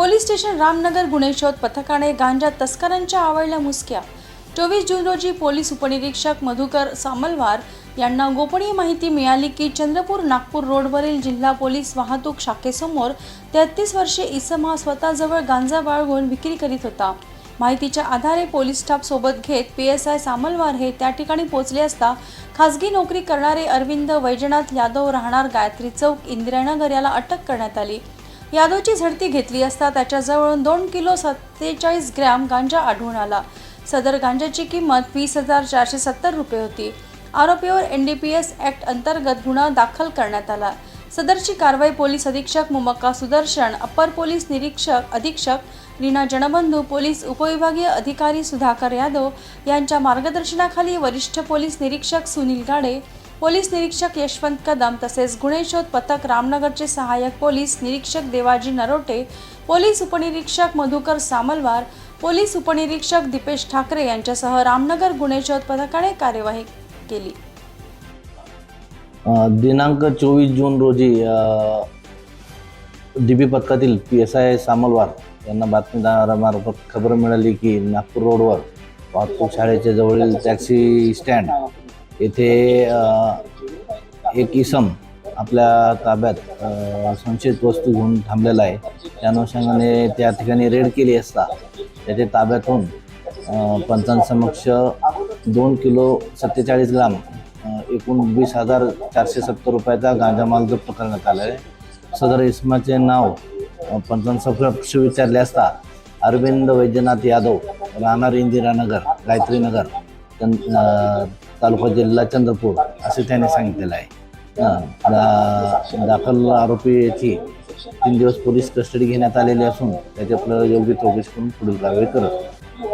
Police station Ramnagar गुन्हे शोध पथकाने गांजा तस्करांच्या आवडल्या मुसक्या. चोवीस जून रोजी पोलीस उपनिरीक्षक मधुकर सामलवार यांना गोपनीय माहिती मिळाली की चंद्रपूर नागपूर रोडवरील जिल्हा पोलीस वाहतूक शाखेसमोर तेहतीस वर्षे इसम हा स्वतःजवळ गांजा बाळगून विक्री करीत होता. माहितीच्या आधारे पोलीस स्टाफ सोबत घेत पी एस आय सामलवार हे त्या ठिकाणी पोहोचले असता खासगी नोकरी करणारे अरविंद वैजनाथ यादव राहणार गायत्री चौक इंदिरानगर याला अटक करण्यात आली. यादवची झडती घेतली असता त्याच्याजवळून दोन किलो सत्तेचाळीस ग्रॅम गांजा आढळून आला. सदर गांजाची किंमत वीस हजार चारशे सत्तर रुपये होती. आरोपीवर N D P S act अंतर्गत गुन्हा दाखल करण्यात आला. सदरची कारवाई पोलीस अधीक्षक मुमक्का सुदर्शन अप्पर पोलीस निरीक्षक अधीक्षक रीना जनबंधू पोलीस उपविभागीय अधिकारी सुधाकर यादव यांच्या मार्गदर्शनाखाली वरिष्ठ पोलीस निरीक्षक सुनील गाडे पोलीस निरीक्षक यशवंत कदम तसेच गुन्हे शोध पथक रामनगरचे सहाय्यक पोलीस निरीक्षक देवाजी नरोटे पोलीस उपनिरीक्षक मधुकर सामलवार पोलीस उपनिरीक्षक दीपेश ठाकरे यांच्यासह रामनगर गुन्हे शोध पथकाने कार्यवाही केली. दिनांक चोवीस जून रोजी डी बी पथकातील पी एस आय सामलवार यांना बातमीदारामार्फत खबर मिळाली की नागपूर रोडवर वाहतूक शाळेच्या जवळील टॅक्सी स्टँड येथे एक इसम आपल्या ताब्यात संशयित वस्तू घेऊन थांबलेला आहे. त्या अनुषंगाने त्या ठिकाणी रेड केली असता त्याच्या ताब्यातून पंचांसमक्ष दोन किलो सत्तेचाळीस ग्राम एकूण वीस हजार चारशे सत्तर रुपयाचा गांजामाल जप्त करण्यात आला आहे. सदर इसमाचे नाव पंचांसमक्ष विचारले असता अरविंद वैद्यनाथ यादव राहणार इंदिरानगर गायत्रीनगर चंद तालुका जिल्हा चंद्रपूर असे त्याने सांगितलेलं आहे. हां दा- दाखल आरोपीची तीन दिवस पोलीस कस्टडी घेण्यात आलेली असून त्याच्यातलं योग्य चौकशी करून पुढील कारवाई करत.